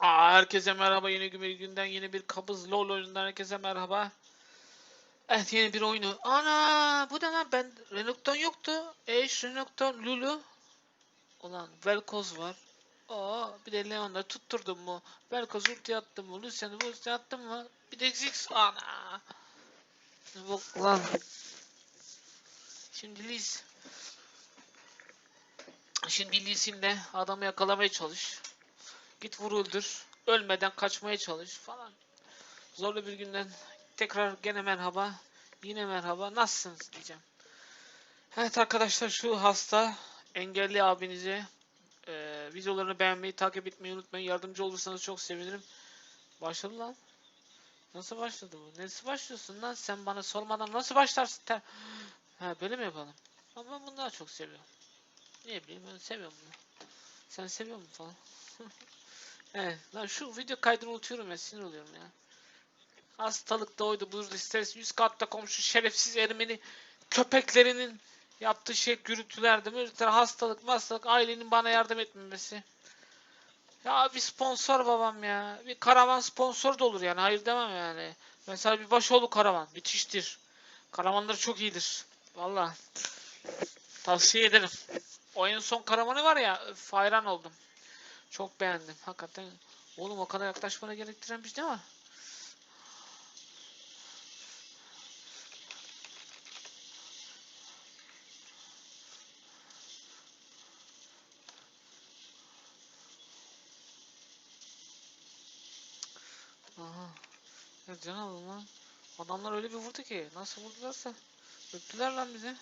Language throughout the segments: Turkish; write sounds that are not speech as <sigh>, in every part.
Aa, herkese merhaba yeni bir günden yeni bir kabız lol oyunundan herkese merhaba. Evet yeni bir oyunu. Ana bu ne lan ben Renokton yoktu. Eş Renokton Lulu. Ulan Velkoz var. Aa bir de Leon'da tutturdum mu? Velkoz ulti attım mı? Lucian'ı ulti attım mı? Bir de Ziggs ana. Bu ulan. Şimdi Liz. Şimdi Liz'inle adamı yakalamaya çalış. Git vur öldür. Ölmeden kaçmaya çalış falan. Zorlu bir günden tekrar gene merhaba. Yine merhaba. Nasılsınız diyeceğim. Evet arkadaşlar şu hasta engelli abinize e, videolarını beğenmeyi, takip etmeyi unutmayın. Yardımcı olursanız çok sevinirim. Başladı lan. Nasıl başladı bu? Nasıl başlıyorsun lan? Sen bana sormadan nasıl başlarsın? Te ha böyle mi yapalım? Ama ben bunu daha çok seviyorum. Ne bileyim ben seviyorum bunu. Sen seviyor musun falan? <laughs> Evet. Lan şu video kaydını unutuyorum ya sinir oluyorum ya. Hastalık da oydu buyurdu isteriz. Üst katta komşu şerefsiz Ermeni köpeklerinin yaptığı şey gürültülerdi. Mürtüler hastalık hastalık ailenin bana yardım etmemesi. Ya bir sponsor babam ya. Bir karavan sponsor da olur yani. Hayır demem yani. Mesela bir Başoğlu karavan. Müthiştir. Karavanları çok iyidir. Valla. Tavsiye ederim. Oyunun son karavanı var ya. Hayran oldum. Çok beğendim. Hakikaten. Oğlum o kadar yaklaşmana gerektiren bir şey var. Aha. Ya can lan. Adamlar öyle bir vurdu ki. Nasıl vurdularsa. Öptüler lan bizi.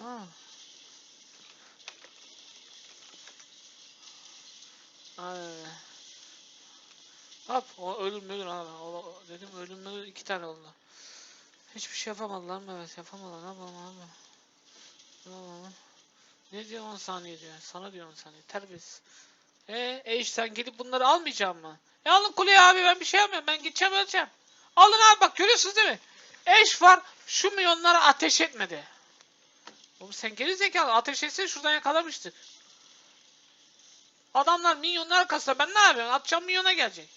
Ha. Ay. Hop o ölüm ölüm abi. O, dedim ölüm ölüm iki tane oldu. Hiçbir şey yapamadılar mı? Evet yapamadılar. Ne yapalım abi? Ne yapalım? Ne diyor 10 saniye diyor. Sana diyor 10 saniye. Terbiyesiz. E, e işte sen gidip bunları almayacağım mı? E alın kuleye abi ben bir şey yapmıyorum. Ben gideceğim öleceğim. Alın abi bak görüyorsunuz değil mi? Eş var. Şu milyonlara ateş etmedi. Oğlum sen geri zekalı ateş etse şuradan yakalamıştık. Adamlar milyonlar arkasında ben ne yapıyorum? Atacağım milyona gelecek.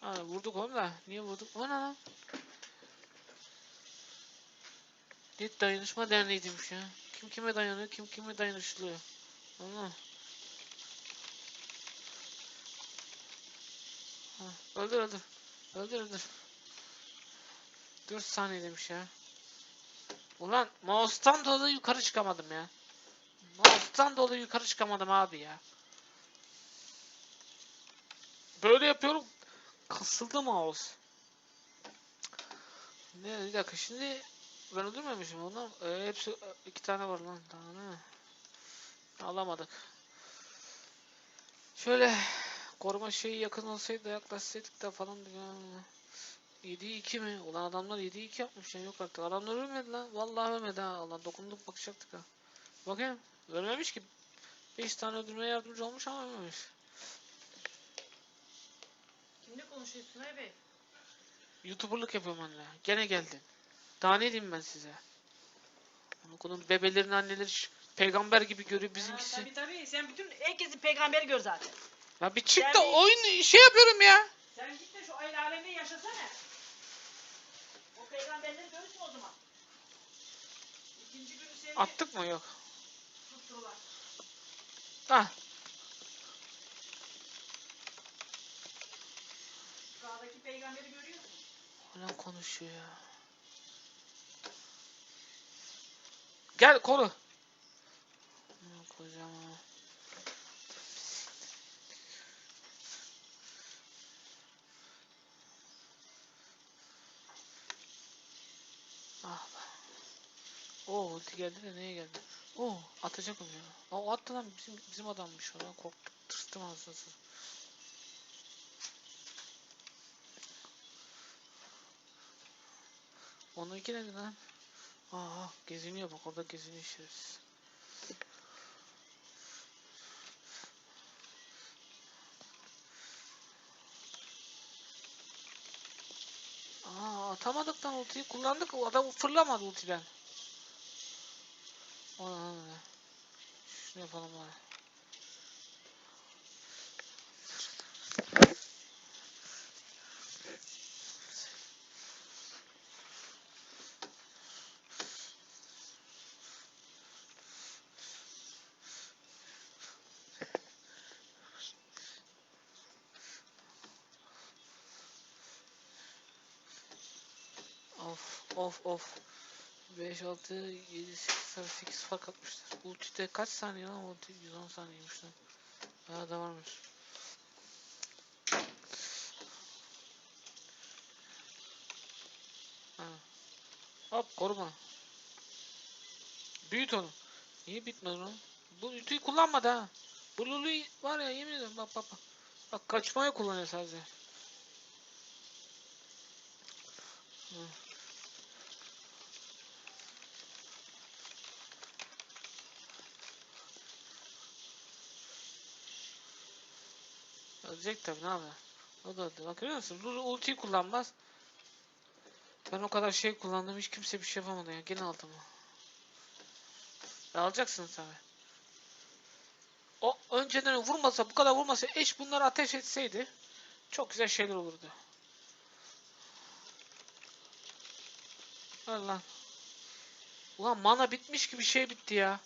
Ha, vurduk oğlum da. Niye vurduk? O ne lan? Net dayanışma derneğiymiş ya. Kim kime dayanıyor, kim kime dayanışılıyor. Allah. Ha, öldür öldür. Öldür öldür. 4 saniye demiş ya. Ulan mouse'tan dolayı yukarı çıkamadım ya. Mouse'tan dolayı yukarı çıkamadım abi ya. Böyle yapıyorum. Kasıldı mouse. Ne bir dakika şimdi ben öldürmemişim onu. Ee, hepsi e, iki tane var lan daha ne? Alamadık. Şöyle koruma şeyi yakın olsaydı yaklaşsaydık da falan ya. 7'yi 2 mi? Ulan adamlar 7'yi 2 yapmış ya yok artık. Adamlar ölmedi lan. Vallahi ölmedi ha. Allah dokunduk bakacaktık ha. Bakayım. Ölmemiş ki. 5 tane öldürmeye yardımcı olmuş ama ölmemiş. Kimle konuşuyorsun abi? Youtuberlık yapıyorum anne. Gene geldin. Daha ne diyeyim ben size? Onun bebelerin anneleri peygamber gibi görüyor bizimkisi. Ha, tabii tabii. Sen bütün herkesi peygamberi gör zaten. Ya bir çık da oyun şey yapıyorum ya. Sen git de şu el alemde yaşasana. Peygamberleri görürsün o zaman. İkinci günü seni Attık mı yok. tutturular. Ha. Sağdaki peygamberi görüyorsun. Hala konuşuyor ya. Gel koru. Aman Kocaman. Oo ulti geldi de neye geldi? Oo atacak onu ya. O attı lan bizim, bizim adammış o lan korktum tırstım aslında. Onunki neydi lan? Aa geziniyor bak orada geziniyor şerefsiz. Aa atamadık lan ultiyi kullandık adam fırlamadı ultiden. Ona ne? Şunu yapalım bari. Of of of. 5, 6, 7, 8, 8 fark atmışlar. Ulti'de kaç saniye lan? Ulti 110 saniyeymiş lan. Bayağı da varmış. Ha. Hop koruma. Büyüt onu. Niye bitmedi lan? Bu ultiyi kullanmadı ha. Bu Lulu'yu var ya yemin ederim bak bak bak. Bak kaçmaya kullanıyor sadece. Hı. Ölecek tabi ne yapıyor? O da öldü. Bak görüyor musun? Lulu ultiyi kullanmaz. Ben o kadar şey kullandım hiç kimse bir şey yapamadı ya. Gene aldım. Ya alacaksın tabi. O önceden vurmasa bu kadar vurmasa eş bunları ateş etseydi çok güzel şeyler olurdu. Lan. Ulan mana bitmiş gibi şey bitti ya.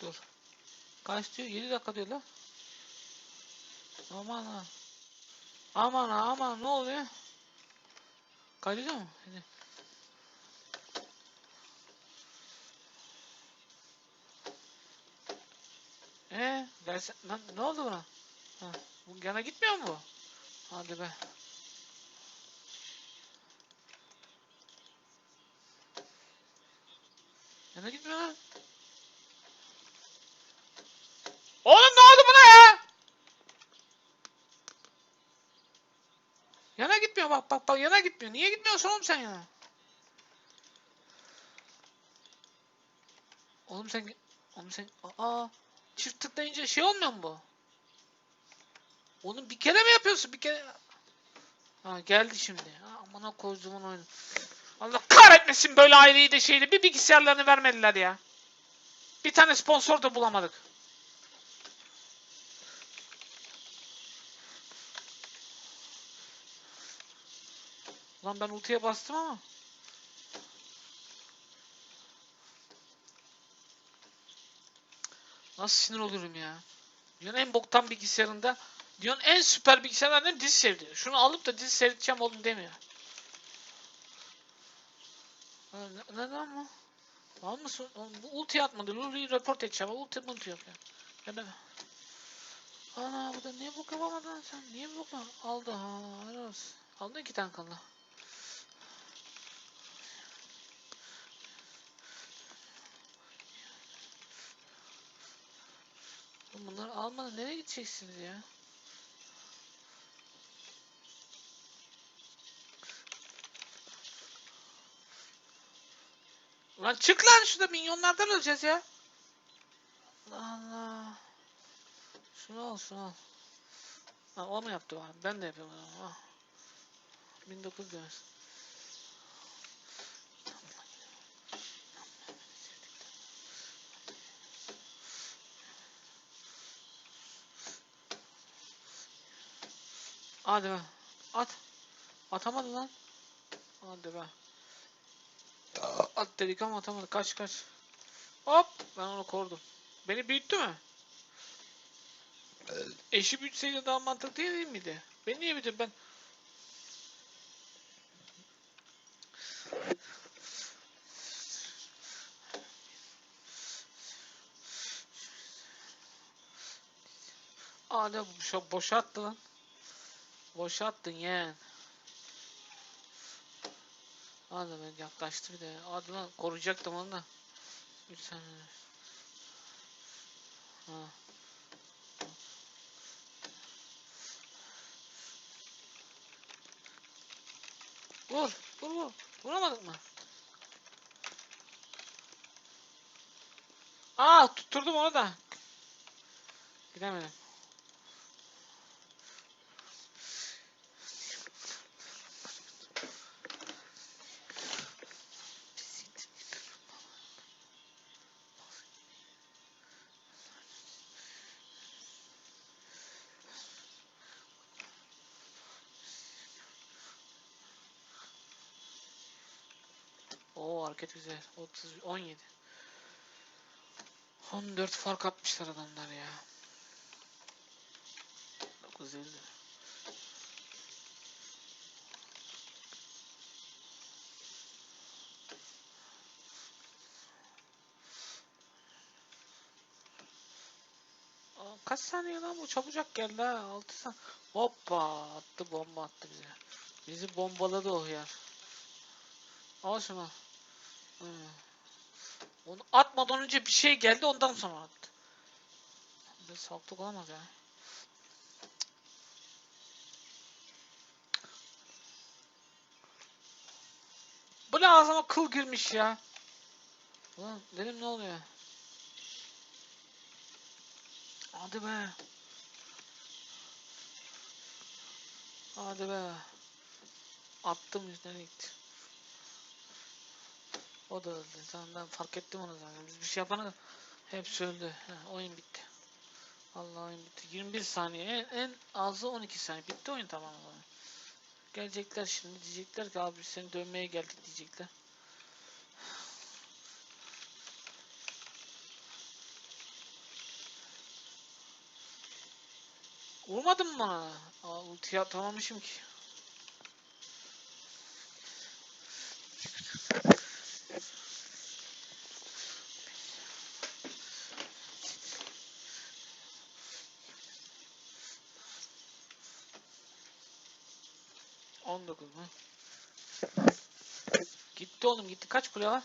Dur. Kaç diyor? 7 dakika diyor lan. Aman ha. Aman ha aman ne oluyor? Kaydediyor mu? Hadi. Ee, derse lan ne oldu buna? Ha, bu yana gitmiyor mu bu? Hadi be. Yana gitmiyor lan. Oğlum ne oldu buna ya? Yana gitmiyor bak bak bak yana gitmiyor. Niye gitmiyorsun oğlum sen yana? Oğlum sen oğlum sen aa çift tıklayınca şey olmuyor mu bu? Oğlum bir kere mi yapıyorsun bir kere? Ha geldi şimdi. Ha, amına koyduğumun oyunu. Allah kahretmesin böyle aileyi de şeydi. Bir bilgisayarlarını vermediler ya. Bir tane sponsor da bulamadık. Lan ben ultiye bastım ama. Nasıl sinir olurum ya. Dünyanın en boktan bilgisayarında Dünyanın en süper bilgisayarlarından dizi seyrediyor. Şunu alıp da dizi seyredeceğim oğlum demiyor. Ne- neden mi? Al mısın? Bu ulti atmadı. Lulu'yu report edeceğim. Ulti multi yok ya. Ben... Ana bu da niye bok yapamadın sen? Niye bok yap- Aldı ha. helal. Aldı iki tane kaldı. Bunları almadan nereye gideceksiniz ya? Lan çık lan şurada minyonlardan öleceğiz ya. Allah. Şunu al şunu al. Ha, o mu yaptı? Ben de yapıyorum. Ha. 1900 demez. Hadi be. At. Atamadı lan. Hadi be. At dedik ama atamadı. Kaç kaç. Hop. Ben onu korudum. Beni büyüttü mü? Eşi büyütseydi daha mantıklı değil, miydi? Beni niye büyüttü? Ben Hadi boşa, boşa attı lan. Boşa attın yeğen. Hadi ben yaklaştı bir de. Hadi lan koruyacaktım onu da. Saniye. Ha. Vur, vur, vur. Vuramadık mı? Aa, tutturdum onu da. Gidemedim. Hareket güzel. 30 17. 14 fark atmışlar adamlar ya. 950. Aa, Kaç saniye lan bu çabucak geldi ha 6 saniye. Hoppa attı bomba attı bize. Bizi bombaladı o hıyar. Al şunu. Onu atmadan önce bir şey geldi ondan sonra attı. Bir saltık olamaz ya. Bu ne ağzıma kıl girmiş ya. Ulan dedim ne oluyor? Hadi be. Hadi be. Attım üstüne gitti. O da öldü. Tamam ben fark ettim onu zaten. Biz bir şey yapana hepsi öldü. Heh, oyun bitti. Allah oyun bitti. 21 saniye. En, en azı 12 saniye. Bitti oyun tamam o. Gelecekler şimdi diyecekler ki abi seni dövmeye geldik diyecekler. Vurmadın mı bana? Aa, ultiyi atamamışım ki. On dokuz mu? Gitti oğlum gitti. Kaç kule var?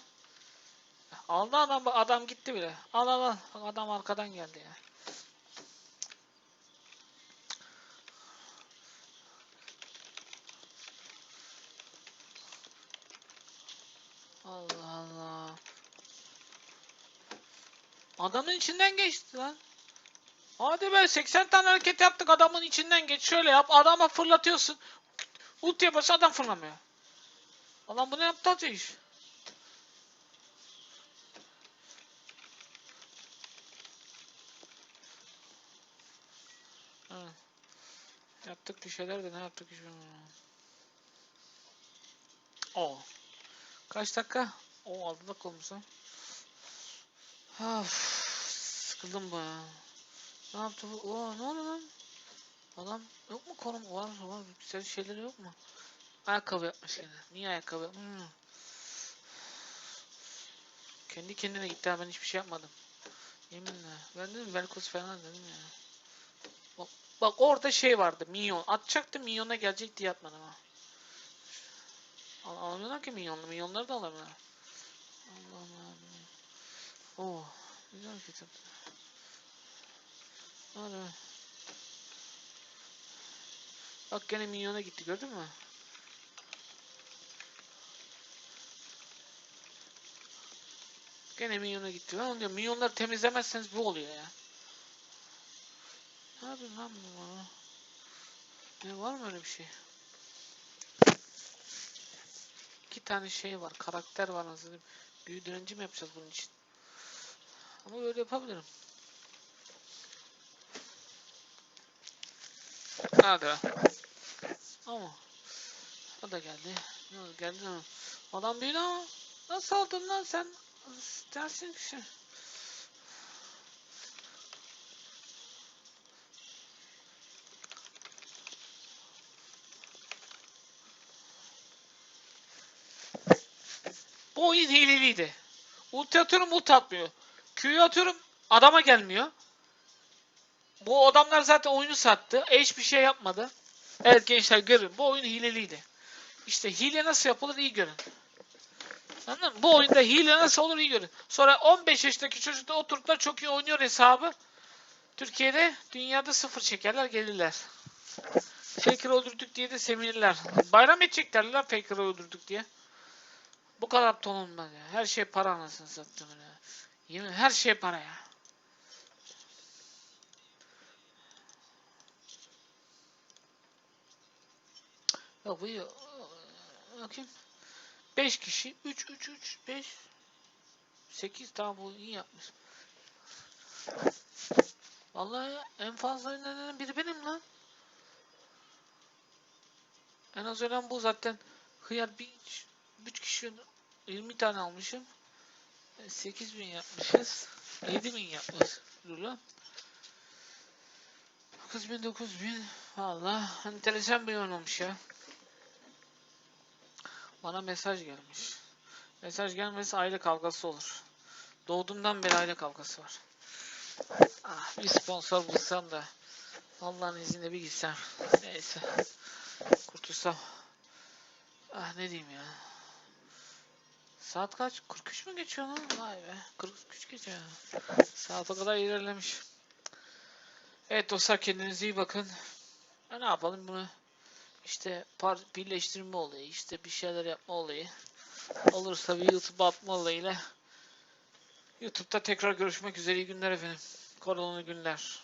Aldı adam adam gitti bile. Al al al. Adam arkadan geldi ya. Allah Allah. Adamın içinden geçti lan. Hadi be 80 tane hareket yaptık adamın içinden geç şöyle yap adama fırlatıyorsun. Ultiye bas adam fırlamıyor. Adam bunu yaptı atıyor iş. Evet. Yaptık bir şeyler de ne yaptık hiç bilmiyorum. O. Kaç dakika? O 6 dakika olmuş ha. Of, sıkıldım bu ya. Ne yaptı bu? Oo, ne oluyor lan? Adam yok mu konum? Var var. Güzel şeyleri yok mu? Ayakkabı yapmış yine. Niye ayakkabı? Hmm. Kendi kendine gitti ben hiçbir şey yapmadım. Yeminle. Ben dedim Velkos falan dedim ya. Bak, bak orada şey vardı. Minyon. Atacaktı minyona gelecek diye atmadım ha. Al alamıyorlar ki minyonlu. Minyonları da alamıyorlar. Allah'ım yarabbim. Oo. Güzel kitap. Hadi. Bak gene minyona gitti gördün mü? Gene minyona gitti. Ben diyorum. Minyonları temizlemezseniz bu oluyor ya. Ne yapayım lan bu bana? Ne var mı öyle bir şey? İki tane şey var. Karakter var nasıl Büyü direnci mi yapacağız bunun için? Ama böyle yapabilirim. Hadi be. Ama o da geldi. Geldi mi? Adam büyüdü ama nasıl oldun lan sen? Dersin ki şey. Bu oyun hileliydi. Ulti atıyorum ulti atmıyor. Q'yu atıyorum adama gelmiyor. Bu adamlar zaten oyunu sattı. Hiçbir şey yapmadı. Evet gençler görün. Bu oyun hileliydi. İşte hile nasıl yapılır iyi görün. Anladın mı? Bu oyunda hile nasıl olur iyi görün. Sonra 15 yaşındaki çocuk da oturup da çok iyi oynuyor hesabı. Türkiye'de dünyada sıfır çekerler gelirler. Faker'ı öldürdük diye de sevinirler. Bayram edecekler lan Faker'ı öldürdük diye. Bu kadar olmaz ya. Her şey para anasını sattım ya. Yemin her şey para ya. İyi. Bakayım. 5 kişi. 3 3 3 5 8 tamam bu iyi yapmış. Vallahi en fazla oynananın biri benim lan. En az ölen bu zaten. Hıyar bir 3 kişi 20 tane almışım. 8000 yapmışız. <laughs> 7000 yapmışız. Dur lan. 9000 9000 Valla enteresan bir oyun olmuş ya. Bana mesaj gelmiş. Mesaj gelmesi aile kavgası olur. Doğduğumdan beri aile kavgası var. Ah, bir sponsor bulsam da Allah'ın izniyle bir gitsem. Neyse. Kurtulsam. Ah ne diyeyim ya. Saat kaç? 43 mü geçiyor lan? Vay be. 43 geçiyor. Saat o kadar ilerlemiş. Evet dostlar kendinize iyi bakın. Ya ne yapalım bunu? İşte par birleştirme olayı, işte bir şeyler yapma olayı. Olursa bir YouTube'a atma olayıyla YouTube'da tekrar görüşmek üzere. İyi günler efendim. Koronalı günler.